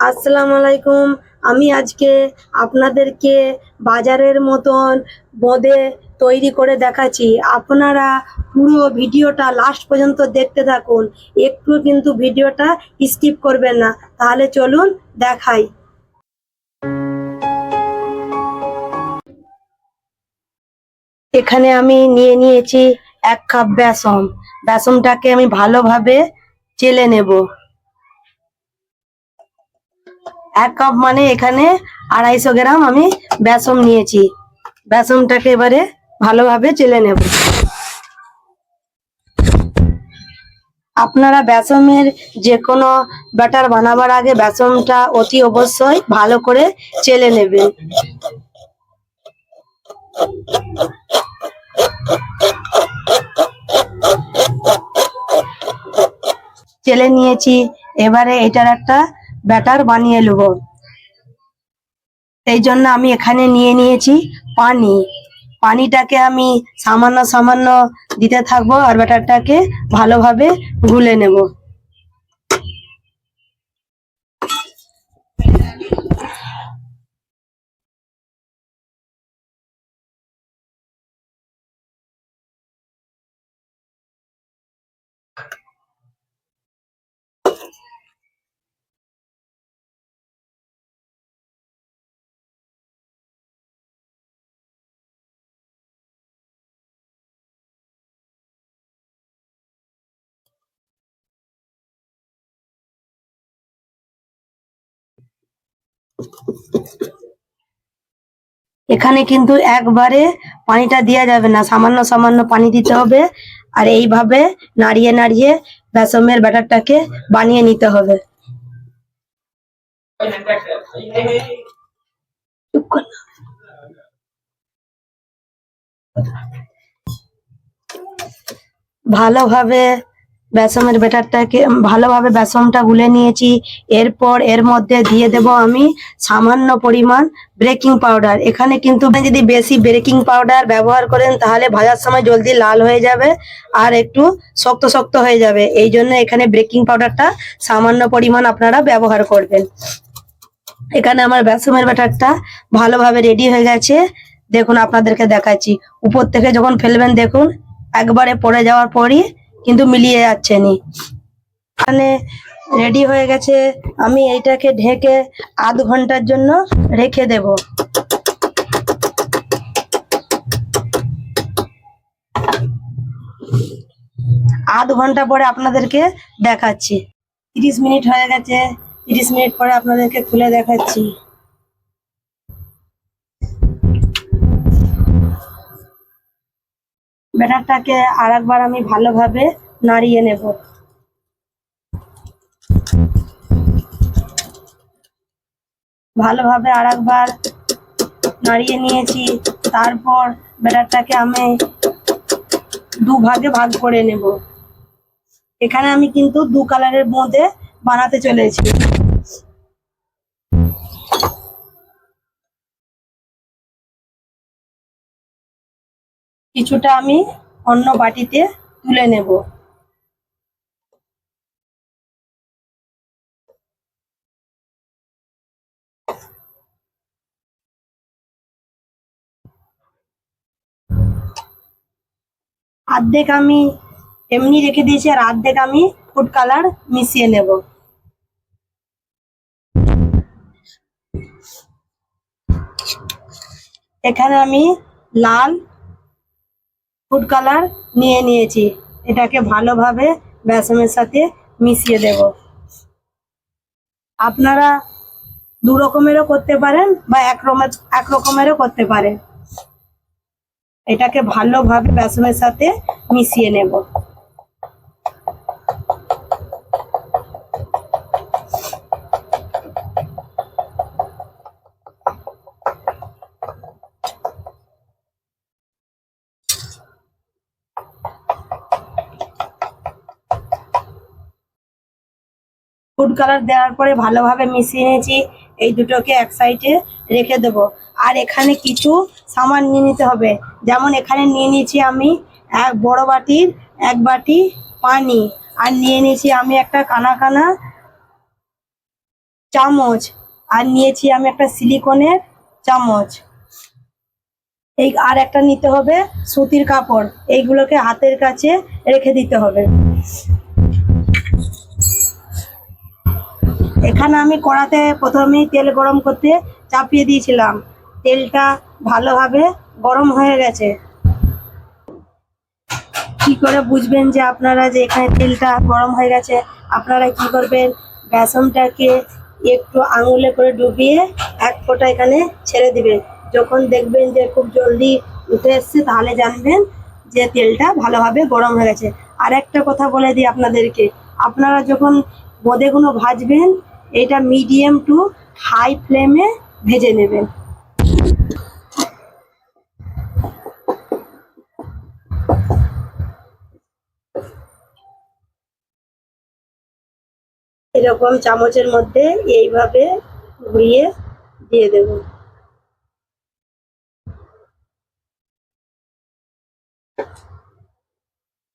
আসসালামু আলাইকুম। আমি আজকে আপনাদেরকে বাজারের মতন বোঁদে তৈরি করে দেখাচ্ছি। আপনারা পুরো ভিডিওটা লাস্ট পর্যন্ত দেখতে থাকুন। একটু কিন্তু ভিডিওটা স্কিপ করবেন না। তাহলে চলুন দেখাই। এখানে আমি নিয়ে নিয়েছি এক কাপ বেসম বেসমটাকে আমি ভালোভাবে চেলে নেব। এক কাপ মানে এখানে আড়াইশো গ্রাম আমি বেসম নিয়েছি। বেসমটাকে এবারে ভালোভাবে চেলে নেব। আপনারা বেসমের যে কোনো ব্যাটার বানাবার আগে বেসমটা অতি অবশ্যই ভালো করে চেলে নেবেন। চেলে নিয়েছি। এবারে এটার একটা ব্যাটার বানিয়ে নেব। এই জন্য আমি এখানে নিয়ে নিয়েছি পানি। পানিটাকে আমি সামান্য সামান্য দিতে থাকব আর ব্যাটারটাকে ভালোভাবে গুলে নেব। এখানে কিন্তু একবারে পানিটা দেওয়া যাবে না, সামান্য সামান্য পানি দিতে হবে আর এইভাবে নাড়িয়ে নাড়িয়ে বেসমের ব্যাটারটাকে বানিয়ে নিতে হবে। ভালোভাবে বেসমের ব্যাটারটাকে ভালোভাবে বেসমটা গুলে নিয়েছি। এরপর এর মধ্যে দিয়ে দেব আমি সামান্য পরিমাণ ব্রেকিং পাউডার। এখানে কিন্তু যদি বেশি ব্রেকিং পাউডার ব্যবহার করেন, তাহলে ভাজার সময় জলদি লাল হয়ে যাবে আর একটু শক্ত শক্ত হয়ে যাবে। এই জন্য এখানে ব্রেকিং পাউডারটা সামান্য পরিমাণ আপনারা ব্যবহার করবেন। এখানে আমার বেসমের ব্যাটারটা ভালোভাবে রেডি হয়ে গেছে। দেখুন, আপনাদেরকে দেখাচ্ছি। উপর থেকে যখন ফেলবেন, দেখুন, একবারে পড়ে যাওয়ার পরই কিন্তু মিলিয়ে যাচ্ছে নি। এখানে রেডি হয়ে গেছে, আমি এইটাকে ঢেকে আধ ঘণ্টার জন্য রেখে দেব। আধ ঘণ্টা পরে আপনাদেরকে দেখাচ্ছি। তিরিশ মিনিট হয়ে গেছে, তিরিশ মিনিট পরে আপনাদেরকে খুলে দেখাচ্ছি। ব্যাটারটাকে আর একবার আমি ভালোভাবে নাড়িয়ে নেব। ভালোভাবে আর একবার নাড়িয়ে নিয়েছি, তারপর ব্যাটারটাকে আমি দু ভাগে ভাগ করে নেব। এখানে আমি কিন্তু দু কালারের মধ্যে বানাতে চলেছি। কিছুটা আমি অন্য বাটিতে তুলে নেব। অর্ধেক আমি এমনি রেখে দিয়েছি আর অর্ধেক আমি ফুড কালার মিশিয়ে নেব। এখানে আমি লাল ফুড কালার নিয়ে নিয়েছি। এটাকে ভালোভাবে বেসনের সাথে মিশিয়ে দেব। আপনারা দু রকমেরও করতে পারেন বা এক এক রকমেরও করতে পারেন। এটাকে ভালোভাবে বেসনের সাথে মিশিয়ে নেব। ফুড কালার দেওয়ার পরে ভালোভাবে মিশিয়ে নিয়েছি। এই দুটোকে এক সাইডে রেখে দেব। আর এখানে কিছু সামান নিয়ে নিতে হবে। যেমন এখানে নিয়ে নিয়েছি আমি এক বড় বাটির, এক বাটি পানি। আর নিয়ে নিয়েছি আমি একটা কানা কানা চামচ। আর নিয়েছি আমি একটা সিলিকনের চামচ। এই আর একটা নিতে হবে সুতির কাপড়। এইগুলোকে হাতের কাছে রেখে দিতে হবে। এখানে আমি কড়াতে প্রথমেই তেল গরম করতে চাপিয়ে দিয়েছিলাম। তেলটা ভালোভাবে গরম হয়ে গেছে। কি করে বুঝবেন যে আপনারা যে এখানে তেলটা গরম হয়ে গেছে? আপনারা কি করবেন? বেসনটাকে একটু আঙুলে করে ডুবিয়ে এক ফোঁটা এখানে ছেড়ে দিবেন। যখন দেখবেন যে খুব জলদি উঠে এসছে, তাহলে জানবেন যে তেলটা ভালোভাবে গরম হয়ে গেছে। আর একটা কথা বলে দিই আপনাদেরকে। আপনারা যখন বোঁদেগুলো ভাজবেন এটা মিডিয়াম টু হাই ফ্লেমে ভেজে নেবেন। এরকম চামচের মধ্যে এইভাবে ঘুরিয়ে দিয়ে দেব।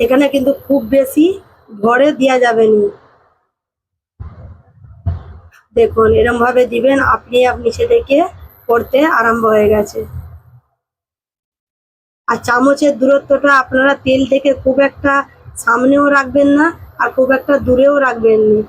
এখানে কিন্তু খুব বেশি ভরে দেওয়া যাবে না। দেখুন এরম ভাবে দিবেন, আপনি আপনি নিচে থেকে পড়তে আরম্ভ হয়ে গেছে। আর চামচের দূরত্বটা আপনারা তেল থেকে খুব একটা সামনেও রাখবেন না, আর খুব একটা দূরেও রাখবেন না।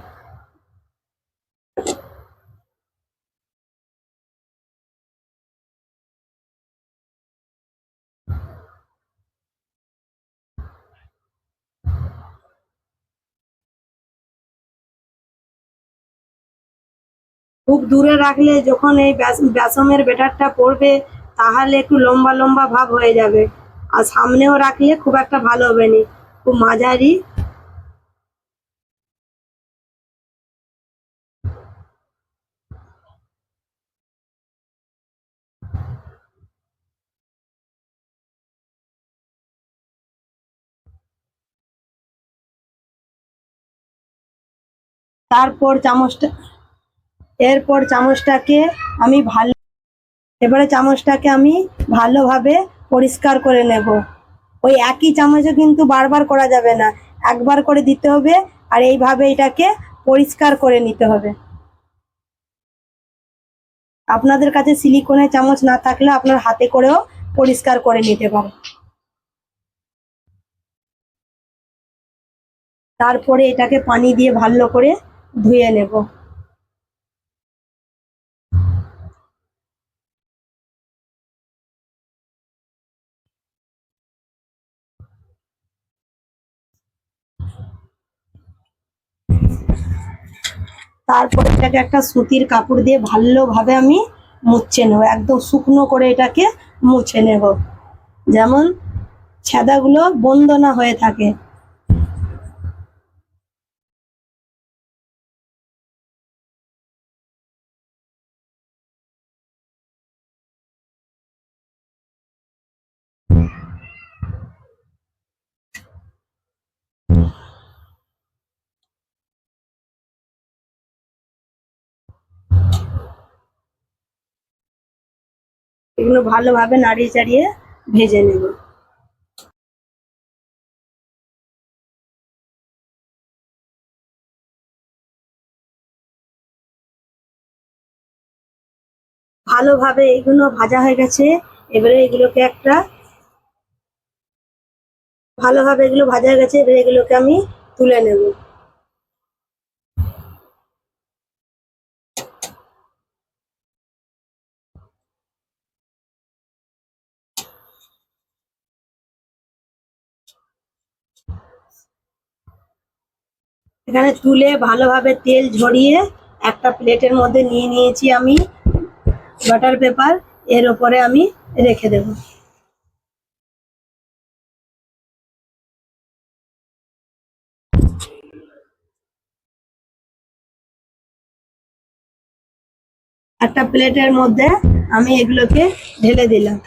খুব দূরে রাখলে যখন এই বেস- বেসমের ব্যাটারটা পড়বে, তাহলে একটু লম্বা লম্বা ভাব হয়ে যাবে। আর সামনেও রাখলে খুব একটা ভালো হবে না। খুব মাঝারি। তারপর চামচটা এরপর চামচটাকে আমি ভালো এবারে চামচটাকে আমি ভালোভাবে পরিষ্কার করে নেব। ওই একই চামচে কিন্তু বারবার করা যাবে না। একবার করে দিতে হবে আর এইভাবে এটাকে পরিষ্কার করে নিতে হবে। আপনাদের কাছে সিলিকনের চামচ না থাকলে আপনার হাতে করেও পরিষ্কার করে নিতে পারেন। তারপরে এটাকে পানি দিয়ে ভালো করে ধুয়ে নেব। তারপরে এটাকে একটা সুতির কাপড় দিয়ে ভালোভাবে আমি মুছে নেব, একদম শুকনো করে এটাকে মুছে নেব। যেমন ছেদাগুলো বন্ধ না হয়ে থাকে। এগুলো ভালোভাবে নাড়িয়ে চাড়িয়ে ভেজে নেব। ভালোভাবে এগুলো ভাজা হয়ে গেছে। এবারে এগুলোকে একটা ভালোভাবে এগুলো ভাজা হয়ে গেছে। এবারে এগুলোকে আমি তুলে নেব। এখানে তুলে ভালোভাবে তেল ঝরিয়ে একটা প্লেটের মধ্যে নিয়ে নিয়েছি আমি বাটার পেপার। এর ওপরে আমি রেখে দেব। একটা প্লেটের মধ্যে আমি এগুলোকে ঢেলে দিলাম।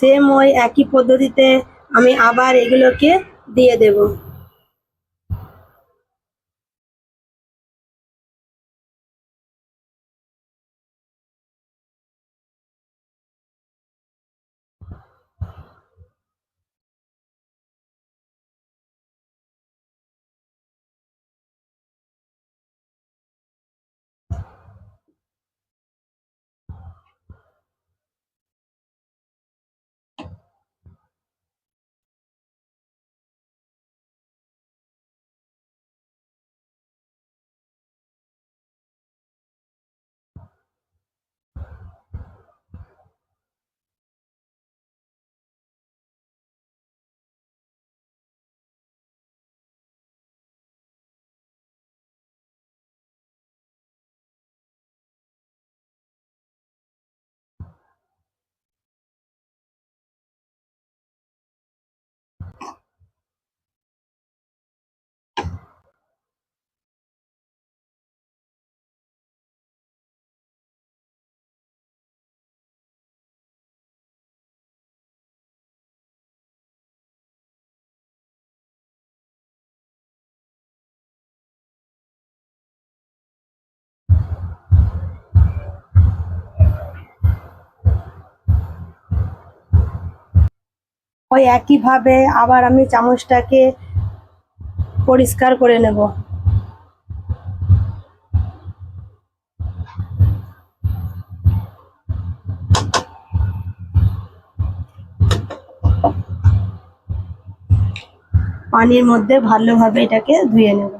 সেম ওই একই পদ্ধতিতে আমি আবার এগুলোকে দিয়ে দেব। ওই একইভাবে আবার আমি চামচটাকে পরিষ্কার করে নেব। পানির মধ্যে ভালোভাবে এটাকে ধুয়ে নেব।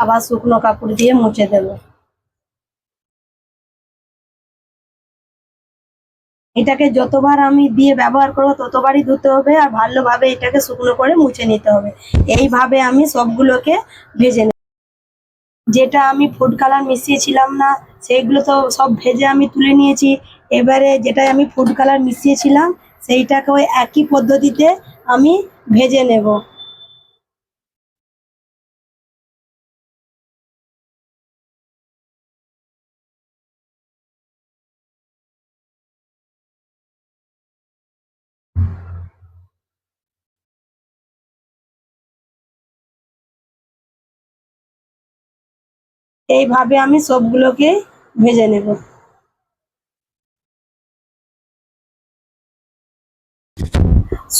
আবার শুকনো কাপড় দিয়ে মুছে দেব। এটাকে যতবার আমি দিয়ে ব্যবহার করব, ততবারই ধুতে হবে আর ভালোভাবে এটাকে শুকনো করে মুছে নিতে হবে। এইভাবে আমি সবগুলোকে ভেজে নেব। যেটা আমি ফুড কালার মিশিয়েছিলাম না, সেইগুলো তো সব ভেজে আমি তুলে নিয়েছি। এবারে যেটা আমি ফুড কালার মিশিয়েছিলাম, সেইটাকে ওই একই পদ্ধতিতে আমি ভেজে নেব। এইভাবে আমি সবগুলোকে ভেজে নেব।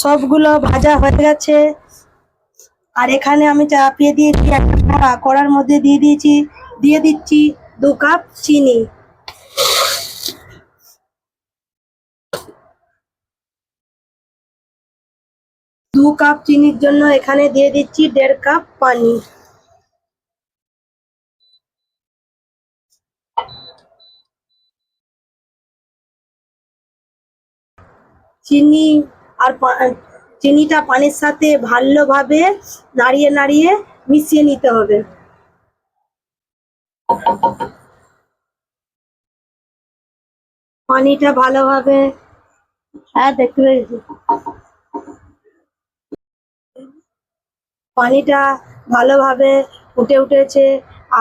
সবগুলো ভাজা হয়ে গেছে। আর এখানে আমি চাপিয়ে দিয়েছি একটা কড়া কড়ার মধ্যে দিয়ে দিয়েছি, দিয়ে দিচ্ছি দু কাপ চিনি। দু কাপ চিনির জন্য এখানে দিয়ে দিচ্ছি দেড় কাপ পানি। চিনি আর চিনিটা পানির সাথে ভালোভাবে নাড়িয়ে নাড়িয়ে মিশিয়ে নিতে হবে। পানিটা ভালোভাবে হ্যাঁ দেখতে পেয়েছি। পানিটা ভালোভাবে ফুটে উঠেছে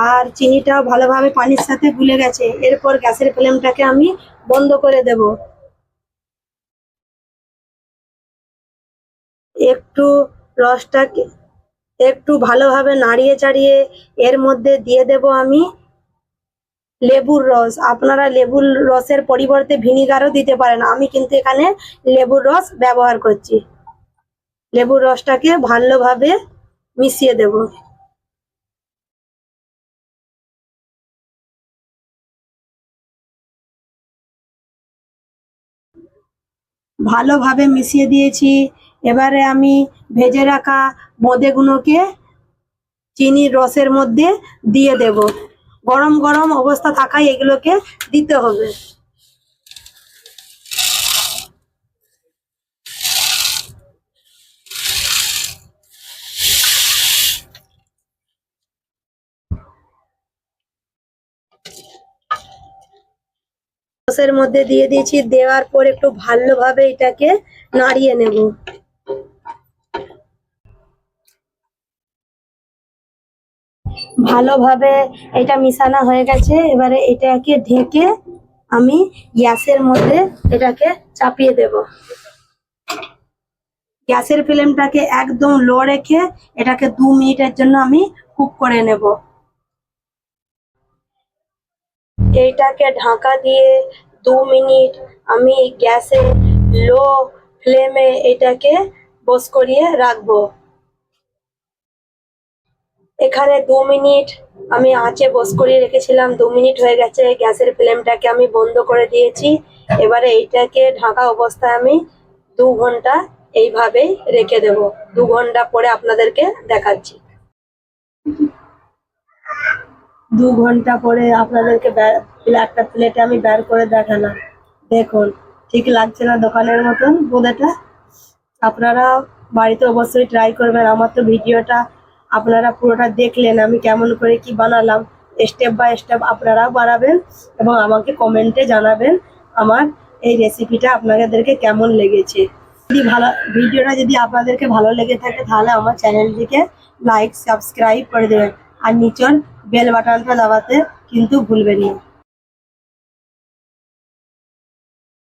আর চিনিটাও ভালোভাবে পানির সাথে গুলে গেছে। এরপর গ্যাসের ফ্লেমটাকে আমি বন্ধ করে দেব। একটু রসটাকে একটু ভালোভাবে নাড়িয়ে চাড়িয়ে এর মধ্যে দিয়ে দেব আমি লেবুর রস। আপনারা লেবুর রসের পরিবর্তে ভিনিগারও দিতে পারেন। আমি কিন্তু এখানে লেবুর রস ব্যবহার করছি। লেবুর রসটাকে ভালোভাবে মিশিয়ে দেব। ভালোভাবে মিশিয়ে দিয়েছি। এবারে আমি ভেজে রাখা বোঁদেগুলোকে চিনির রসের মধ্যে দিয়ে দেব। গরম গরম অবস্থা থাকায় এগুলোকে দিতে হবে। রসের মধ্যে দিয়ে দিয়েছি, দেওয়ার পর একটু ভালোভাবে এটাকে নাড়িয়ে নেব। ভালোভাবে এটা মিশানো হয়ে গেছে। এবারে এটাকে ঢেকে আমি গ্যাসের মধ্যে এটাকে চাপিয়ে দেব। গ্যাসের ফ্লেমটাকে একদম লো রেখে এটাকে দু মিনিটের জন্য আমি কুক করে নেব। এইটাকে ঢাকা দিয়ে দু মিনিট আমি গ্যাসে লো ফ্লেমে এটাকে বস করিয়ে রাখব। এখানে দু মিনিট আমি আঁচে বস করিয়ে রেখেছিলাম, দু মিনিট হয়ে গেছে, গ্যাসের ফ্লেমটাকে আমি বন্ধ করে দিয়েছি। এবারে এইটাকে ঢাকা অবস্থায় আমি দু ঘণ্টা এইভাবেই রেখে দেব। দু ঘণ্টা পরে আপনাদেরকে দেখাচ্ছি। দু ঘণ্টা পরে আপনাদেরকে একটা প্লেটে আমি বের করে দেখালাম। দেখুন, ঠিক লাগছে না দোকানের মতন বোঁদেটা আপনারা বাড়িতে অবশ্যই ট্রাই করবেন। আমার তো ভিডিওটা আপনারা পুরোটা দেখলেন, আমি কেমন করে কি বানালাম স্টেপ বাই স্টেপ আপনারাও বানাবেন এবং আমাকে কমেন্টে জানাবেন আমার এই রেসিপিটা আপনাদেরকে কেমন লেগেছে। যদি ভালো, ভিডিওটা যদি আপনাদেরকে ভালো লেগে থাকে, তাহলে আমার চ্যানেলটিকে লাইক সাবস্ক্রাইব করে দেবেন। আর নিচন বেল বাটনটা দাবাতে কিন্তু ভুলবেন না।